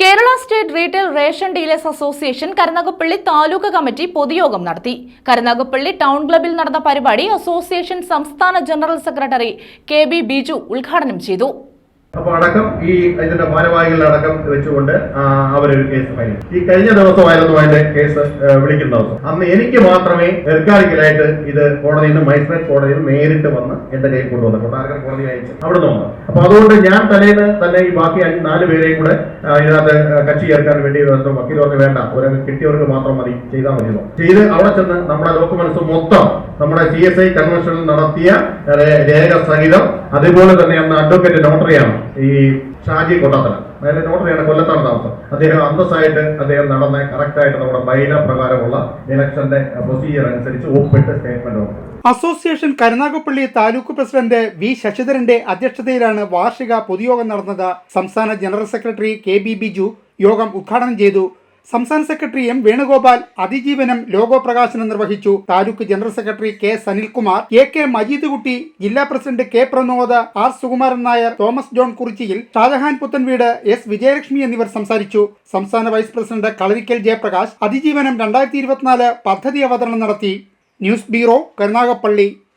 Kerala state retail ration dealers association Karunagappally taluk committee പൊതുയോഗം നടത്തി. Karunagappally town ക്ലബിൽ നടന്ന പരിപാടി അസോസിയേഷൻ സംസ്ഥാന general secretary K B Biju ഉദ്ഘാടനം ചെയ്തു. അപ്പൊ അടക്കം ഈ ഇതിന്റെ ഭാരവാഹികളുടെ അടക്കം വെച്ചുകൊണ്ട് അവരൊരു കേസ് ഫയൽ ഈ കഴിഞ്ഞ ദിവസമായിരുന്നു അതിന്റെ കേസ് വിളിക്കുന്ന ദിവസം. അന്ന് എനിക്ക് മാത്രമേ എർക്കാരിക്കലായിട്ട് ഇത് കോടതിയിൽ നിന്ന് മജിസ്ട്രേറ്റ് കോടതിയിൽ നേരിട്ട് വന്ന് എന്റെ കയ്യിൽ കൊണ്ടുവന്നു കൊട്ടാരക്കര കോടതി അയച്ചു അവിടെ നിന്ന് അപ്പൊ അതുകൊണ്ട് ഞാൻ തലേന്ന് തന്നെ ഈ ബാക്കി നാല് പേരെയും കൂടെ ഇതിനകത്ത് കക്ഷി ചേർക്കാൻ വേണ്ടി വക്കീലവർക്ക് വേണ്ട ഒരു കിട്ടിയവർക്ക് മാത്രം മതി ചെയ്താൽ മതി. ചെയ്ത് അവിടെ ചെന്ന് നമ്മുടെ ഡോക്യുമെന്റ്സ് മൊത്തം നമ്മുടെ സി എസ് ഐ കൺവെൻഷനിൽ നടത്തിയ രേഖ സഹിതം അതുപോലെ തന്നെ അന്ന് അഡ്വക്കേറ്റ് നോട്ടറിയാണ് ഈ ഷാജി കൊട്ടാത്തല. അതായത് നോട്ടറിയാണ് കൊല്ലത്താണ് താമസം. അദ്ദേഹം അന്തസ്സായിട്ട് അദ്ദേഹം നടന്ന കറക്റ്റായിട്ട് നമ്മുടെ ബൈല പ്രകാരമുള്ള ഇലക്ഷന്റെ പ്രൊസീജിയർ അനുസരിച്ച് ഒപ്പിട്ട് സ്റ്റേറ്റ്മെന്റ് ഉണ്ട് association Karunagappally taluk president V ശശിധരന്റെ അധ്യക്ഷതയിലാണ് വാർഷിക പൊതുയോഗം നടന്നത്. സംസ്ഥാന general secretary K B Biju യോഗം ഉദ്ഘാടനം ചെയ്തു. സംസ്ഥാന സെക്രട്ടറി എം വേണുഗോപാൽ അതിജീവനം ലോഗോ പ്രകാശനം നിർവഹിച്ചു. Taluk general secretary K Sanilkumar A K Majeed Kutty ജില്ലാ president K Pranod R Sukumaran Nair Thomas John കുറിച്ചിയിൽ Shajahan Puthenveedu S Vijayalakshmi എന്നിവർ സംസാരിച്ചു. സംസ്ഥാന വൈസ് പ്രസിഡന്റ് കളരിക്കൽ ജയപ്രകാശ് അതിജീവനം രണ്ടായിരത്തി ഇരുപത്തിനാല് പദ്ധതി അവതരണം നടത്തി. News bureau Karunagappally.